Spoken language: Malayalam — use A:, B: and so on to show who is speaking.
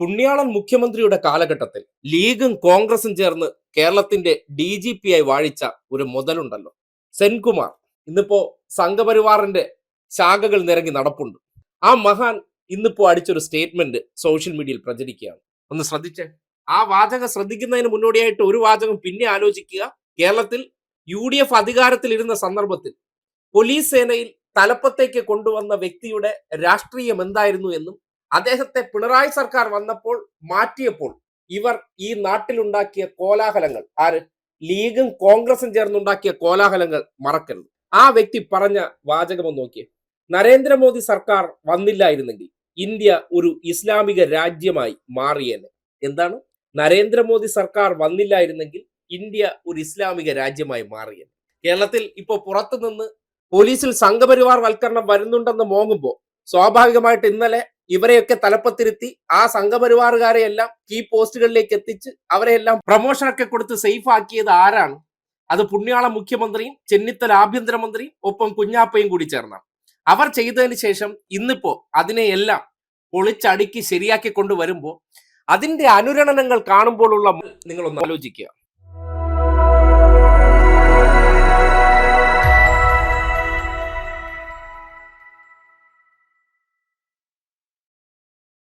A: പുണ്യാളൻ മുഖ്യമന്ത്രിയുടെ കാലഘട്ടത്തിൽ ലീഗും കോൺഗ്രസും ചേർന്ന് കേരളത്തിന്റെ ഡി ജി പി ആയി വാഴിച്ച ഒരു മുതലുണ്ടല്ലോ. സെൻകുമാർ. ഇന്നിപ്പോ സംഘപരിവാറിന്റെ ശാഖകൾ നിരങ്ങി നടപ്പുണ്ട്. ആ മഹാൻ ഇന്നിപ്പോ അടിച്ചൊരു സ്റ്റേറ്റ്മെന്റ് സോഷ്യൽ മീഡിയയിൽ പ്രചരിക്കുകയാണ്. ഒന്ന് ശ്രദ്ധിച്ചേ. ആ വാചകം ശ്രദ്ധിക്കുന്നതിന് മുന്നോടിയായിട്ട് ഒരു വാചകം പിന്നെ ആലോചിക്കുക. കേരളത്തിൽ യു ഡി എഫ് അധികാരത്തിൽ സന്ദർഭത്തിൽ പോലീസ് സേനയിൽ തലപ്പത്തേക്ക് കൊണ്ടുവന്ന വ്യക്തിയുടെ രാഷ്ട്രീയം എന്തായിരുന്നു എന്നും അദ്ദേഹത്തെ പിണറായി സർക്കാർ വന്നപ്പോൾ മാറ്റിയപ്പോൾ ഇവർ ഈ നാട്ടിലുണ്ടാക്കിയ കോലാഹലങ്ങൾ ആര്? ലീഗും കോൺഗ്രസും ചേർന്നുണ്ടാക്കിയ കോലാഹലങ്ങൾ മറക്കരുത്. ആ വ്യക്തി പറഞ്ഞ വാചകം ഒന്ന് നോക്കിയേ. നരേന്ദ്രമോദി സർക്കാർ വന്നില്ലായിരുന്നെങ്കിൽ ഇന്ത്യ ഒരു ഇസ്ലാമിക രാജ്യമായി മാറിയേനെ. എന്താണ്? നരേന്ദ്രമോദി സർക്കാർ വന്നില്ലായിരുന്നെങ്കിൽ ഇന്ത്യ ഒരു ഇസ്ലാമിക രാജ്യമായി മാറിയേനെ. കേരളത്തിൽ ഇപ്പോൾ പുറത്തുനിന്ന് പോലീസിൽ സംഘപരിവാർ വൽക്കരണം വരുന്നുണ്ടെന്ന് മോങ്ങുമ്പോൾ സ്വാഭാവികമായിട്ട് ഇന്നലെ ഇവരെയൊക്കെ തലപ്പത്തിരുത്തി ആ സംഘപരിവാറുകാരെ എല്ലാം കീ പോസ്റ്റുകളിലേക്ക് എത്തിച്ച് അവരെ എല്ലാം പ്രൊമോഷനൊക്കെ കൊടുത്ത് സേഫ് ആക്കിയത് ആരാണ്? അത് പുണ്യാള മുഖ്യമന്ത്രിയും ചെന്നിത്തല ആഭ്യന്തരമന്ത്രിയും ഒപ്പം കുഞ്ഞാപ്പയും കൂടി ചേർന്ന അവർ ചെയ്തതിന് ശേഷം ഇന്നിപ്പോ അതിനെയെല്ലാം പൊളിച്ചടുക്കി ശരിയാക്കി കൊണ്ടുവരുമ്പോൾ അതിന്റെ അനുരണനങ്ങൾ കാണുമ്പോഴുള്ള നിങ്ങളൊന്ന് ആലോചിക്കുക.